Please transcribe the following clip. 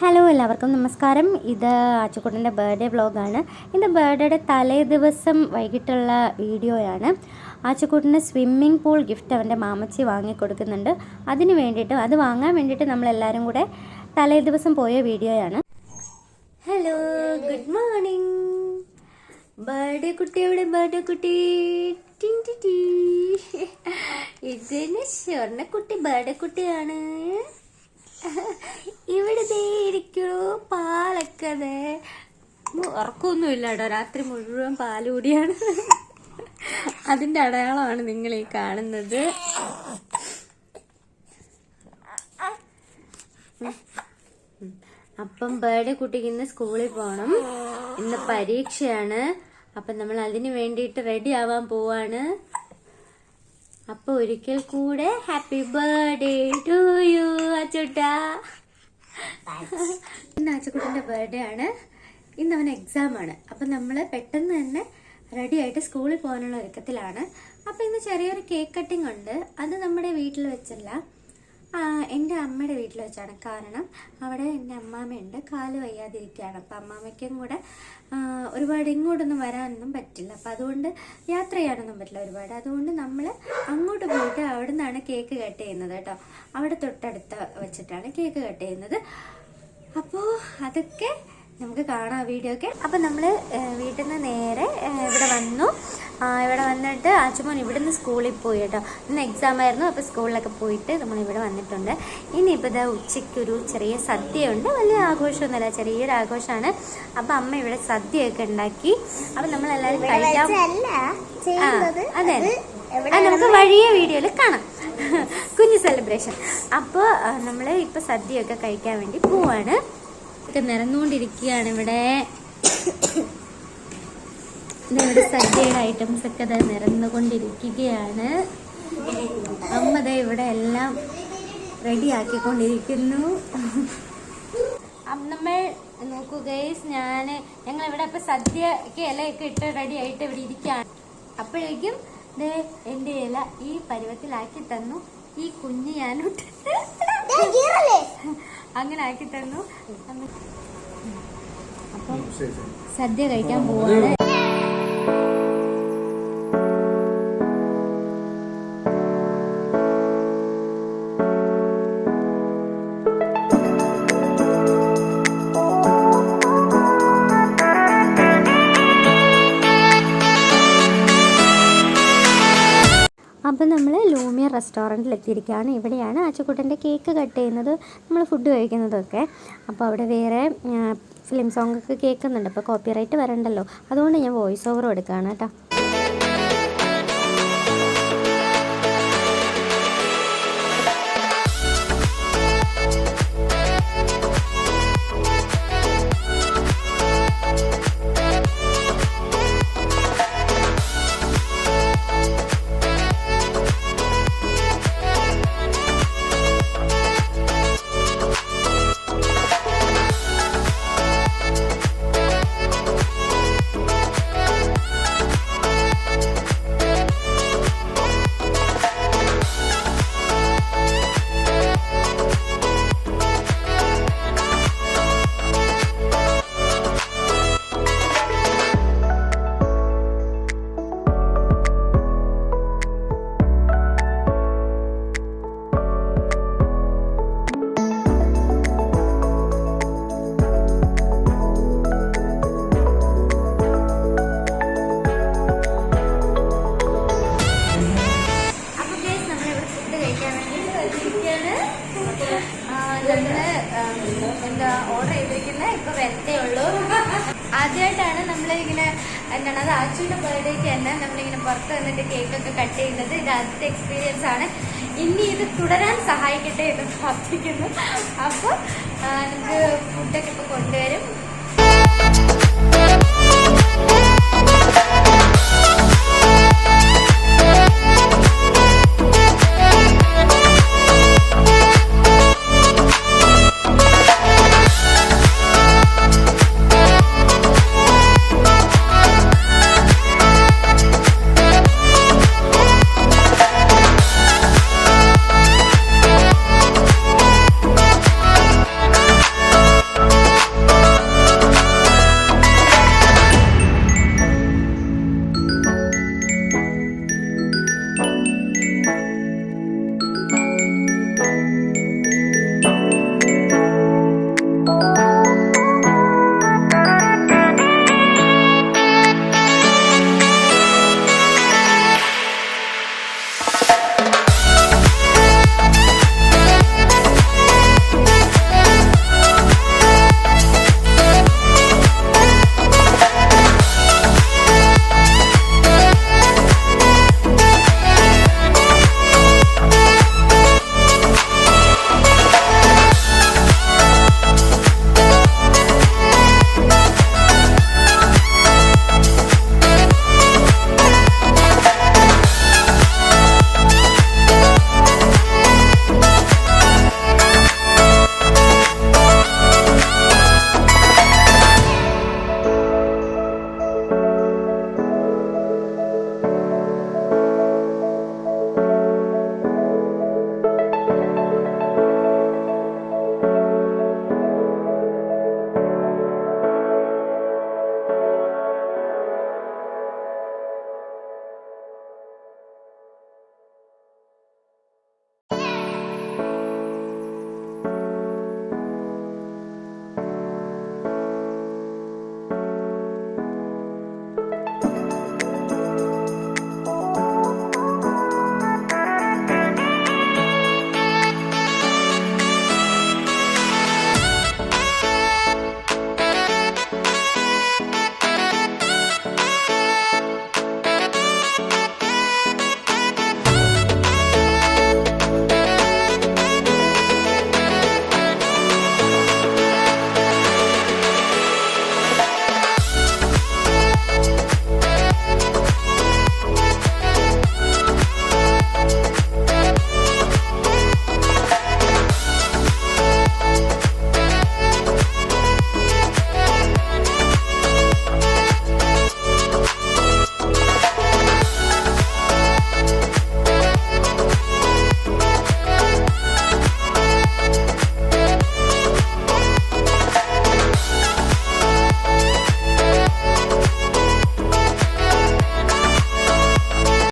Hello എല്ലാവർക്കും നമസ്കാരം. ഇത് അച്ചുക്കുട്ടന്റെ ബർത്ത്ഡേ വ്ളോഗാണ്. ഇത് ബർത്ത്ഡേയുടെ തലേ ദിവസം വൈകിട്ടുള്ള വീഡിയോയാണ്. ആച്ചുക്കുട്ടന് സ്വിമ്മിംഗ് പൂൾ ഗിഫ്റ്റ് അവന്റെ മാമച്ചി വാങ്ങിക്കൊടുക്കുന്നുണ്ട്. അതിന് വേണ്ടിയിട്ട് അത് വാങ്ങാൻ വേണ്ടിയിട്ട് നമ്മളെല്ലാവരും കൂടെ തലേ ദിവസം പോയ വീഡിയോയാണ്. Hello good morning. Birthday birthday കുട്ടി. ടിൻ ടി ടി. ഇതിന് സ്വർണക്കുട്ടി ബർത്ത്ഡേ കുട്ടിയാണ്. ഇവിടെ ദേ ഇരിക്കണു പാലൊക്കെ ദേ. കേട്ടോ. രാത്രി മുഴുവൻ പാൽ കൂടിയാണ് അതിന്റെ അടയാളമാണ് നിങ്ങൾ ഈ കാണുന്നത്. അപ്പം ബേർഡ് കുട്ടിക്ക് ഇന്ന് സ്കൂളിൽ പോകണം ഇന്ന് പരീക്ഷയാണ്. അപ്പം നമ്മൾ അതിന് വേണ്ടിയിട്ട് റെഡി ആവാൻ പോവാണ്. അപ്പൊ ഒരിക്കൽ കൂടെ ഹാപ്പി ബർത്ത്ഡേ ടു ഇന്ന് അച്ചുക്കുട്ടന്റെ ബർത്ത്ഡേ ആണ്. ഇന്ന് അവൻ എക്സാം ആണ്. അപ്പം നമ്മൾ പെട്ടെന്ന് തന്നെ റെഡി ആയിട്ട് സ്കൂളിൽ പോകാനുള്ള ഒരുക്കത്തിലാണ്. അപ്പം ഇന്ന് ചെറിയൊരു കേക്ക് കട്ടിംഗ് ഉണ്ട്. അത് നമ്മുടെ വീട്ടിൽ വെച്ചല്ല. എന്റെ അമ്മയുടെ വീട്ടിൽ വെച്ചാണ്. കാരണം അവിടെ എന്റെ അമ്മാമ്മയുണ്ട് കാൽ വയ്യാതിരിക്കുകയാണ്. അപ്പം അമ്മാമ്മയ്ക്കും കൂടെ ഒരുപാട് ഇങ്ങോട്ടൊന്നും വരാനൊന്നും പറ്റില്ല. അപ്പം അതുകൊണ്ട് യാത്ര ചെയ്യാനൊന്നും പറ്റില്ല ഒരുപാട്. അതുകൊണ്ട് നമ്മൾ അങ്ങോട്ട് പോയിട്ട് അവിടെ നിന്നാണ് കേക്ക് കട്ട് ചെയ്യുന്നത് കേട്ടോ. അവിടെ തൊട്ടടുത്ത് വെച്ചിട്ടാണ് കേക്ക് കട്ട് ചെയ്യുന്നത്. അപ്പോൾ അതൊക്കെ നമുക്ക് കാണാം വീഡിയോ ഒക്കെ. അപ്പം നമ്മൾ വീട്ടിൽ നിന്ന് നേരെ ഇവിടെ വന്നു. ഇവിടെ വന്നിട്ട് ആച്ചുമോൻ ഇവിടുന്ന് സ്കൂളിൽ പോയി കേട്ടോ. ഇന്ന് എക്സാം ആയിരുന്നു അപ്പോൾ സ്കൂളിലൊക്കെ പോയിട്ട് നമ്മൾ ഇവിടെ വന്നിട്ടുണ്ട്. ഇനിയിപ്പോൾ ഇതാ ഉച്ചയ്ക്കൊരു ചെറിയ സദ്യയുണ്ട്. വലിയ ആഘോഷമൊന്നുമില്ല ചെറിയൊരു ആഘോഷമാണ്. അപ്പം അമ്മ ഇവിടെ സദ്യയൊക്കെ ഉണ്ടാക്കി. അപ്പം നമ്മളെല്ലാവരും കഴിക്കാം. ആ, അത് നമുക്ക് വഴിയ വീഡിയോയിൽ കാണാം. കുഞ്ഞു സെലിബ്രേഷൻ അപ്പോൾ നമ്മൾ ഇപ്പോൾ സദ്യയൊക്കെ കഴിക്കാൻ വേണ്ടി പോവാണ്. ഒക്കെ നിറഞ്ഞുകൊണ്ടിരിക്കുകയാണ്. ഇവിടെ നമ്മുടെ സദ്യയുടെ ഐറ്റംസ് ഒക്കെ അത് നിരന്നുകൊണ്ടിരിക്കുകയാണ് അമ്മ ദേ ഇവിടെ എല്ലാം റെഡി ആക്കിക്കൊണ്ടിരിക്കുന്നു അപ്പം നമ്മൾ നോക്കൂ ഗൈസ് ഞാൻ ഞങ്ങൾ ഇവിടെ ഇപ്പൊ സദ്യക്ക് ഇലയൊക്കെ ഇട്ട് റെഡി ആയിട്ട് ഇവിടെ ഇരിക്കുകയാണ്. അപ്പോഴേക്കും എന്റെ ഇല ഈ പരുവത്തിലാക്കി തന്നു. ഈ കുഞ്ഞ് ഞാനോട്ട് അങ്ങനെ ആക്കി തന്നു അപ്പം സദ്യ കഴിക്കാൻ പോവാണ്. അപ്പം നമ്മൾ ലൂമിയ റെസ്റ്റോറന്റിൽ എത്തിയിരിക്കുകയാണ് ഇവിടെയാണ് ആച്ചക്കുട്ടന്റെ കേക്ക് കട്ട് ചെയ്യുന്നത് നമ്മൾ ഫുഡ് കഴിക്കുന്നതൊക്കെ. അപ്പോൾ അവിടെ വേറെ ഫിലിം സോങ്ങൊക്കെ കേൾക്കുന്നുണ്ട്. അപ്പോൾ കോപ്പിറൈറ്റ് വരണ്ടല്ലോ. അതുകൊണ്ട് ഞാൻ വോയിസ് ഓവർ കൊടുക്കുകയാണ് കേട്ടോ. ആദ്യമായിട്ടാണ് നമ്മൾ ഇങ്ങനെ എന്താണ് അത് ആച്ചുവിന്റെ ബർത്ത്ഡേക്ക് തന്നെ നമ്മളിങ്ങനെ പുറത്ത് വന്നിട്ട് കേക്കൊക്കെ കട്ട് ചെയ്യുന്നത് ഇത് ആദ്യത്തെ എക്സ്പീരിയൻസ് ആണ്. ഇനി ഇത് തുടരാൻ സഹായിക്കട്ടെ എന്ന് പ്രാർത്ഥിക്കുന്നു. അപ്പോൾ നമുക്ക് ഫുഡൊക്കെ ഇപ്പോൾ കൊണ്ടുവരും.